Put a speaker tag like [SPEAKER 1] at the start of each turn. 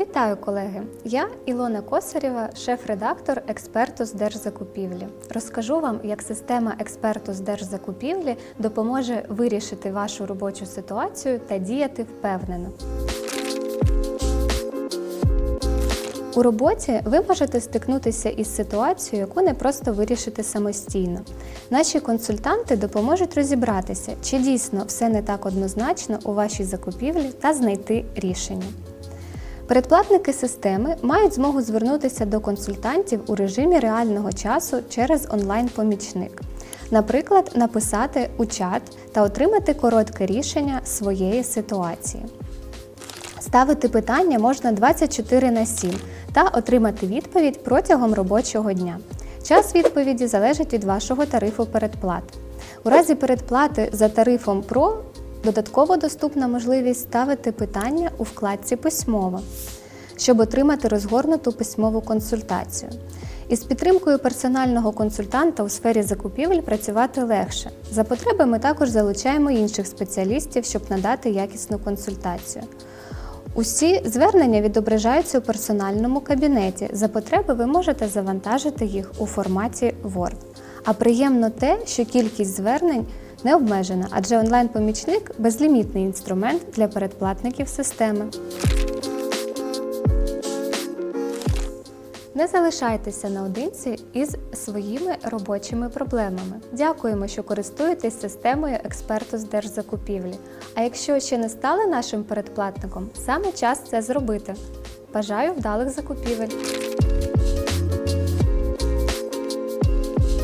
[SPEAKER 1] Вітаю, колеги! Я Ілона Косарєва, шеф-редактор експерту з держзакупівлі. Розкажу вам, як система експерту з держзакупівлі допоможе вирішити вашу робочу ситуацію та діяти впевнено. У роботі ви можете стикнутися із ситуацією, яку не просто вирішити самостійно. Наші консультанти допоможуть розібратися, чи дійсно все не так однозначно у вашій закупівлі та знайти рішення. Передплатники системи мають змогу звернутися до консультантів у режимі реального часу через онлайн-помічник. Наприклад, написати у чат та отримати коротке рішення своєї ситуації. Ставити питання можна 24 на 7 та отримати відповідь протягом робочого дня. Час відповіді залежить від вашого тарифу передплати. У разі передплати за тарифом PRO додатково доступна можливість ставити питання у вкладці Письмово, щоб отримати розгорнуту письмову консультацію. Із підтримкою персонального консультанта у сфері закупівель працювати легше. За потреби ми також залучаємо інших спеціалістів, щоб надати якісну консультацію. Усі звернення відображаються у персональному кабінеті. За потреби ви можете завантажити їх у форматі Word. А приємно те, що кількість звернень не обмежена, адже онлайн-помічник безлімітний інструмент для передплатників системи. Не залишайтеся наодинці із своїми робочими проблемами. Дякуємо, що користуєтесь системою експерту з держзакупівлі. А якщо ще не стали нашим передплатником, саме час це зробити. Бажаю вдалих закупівель!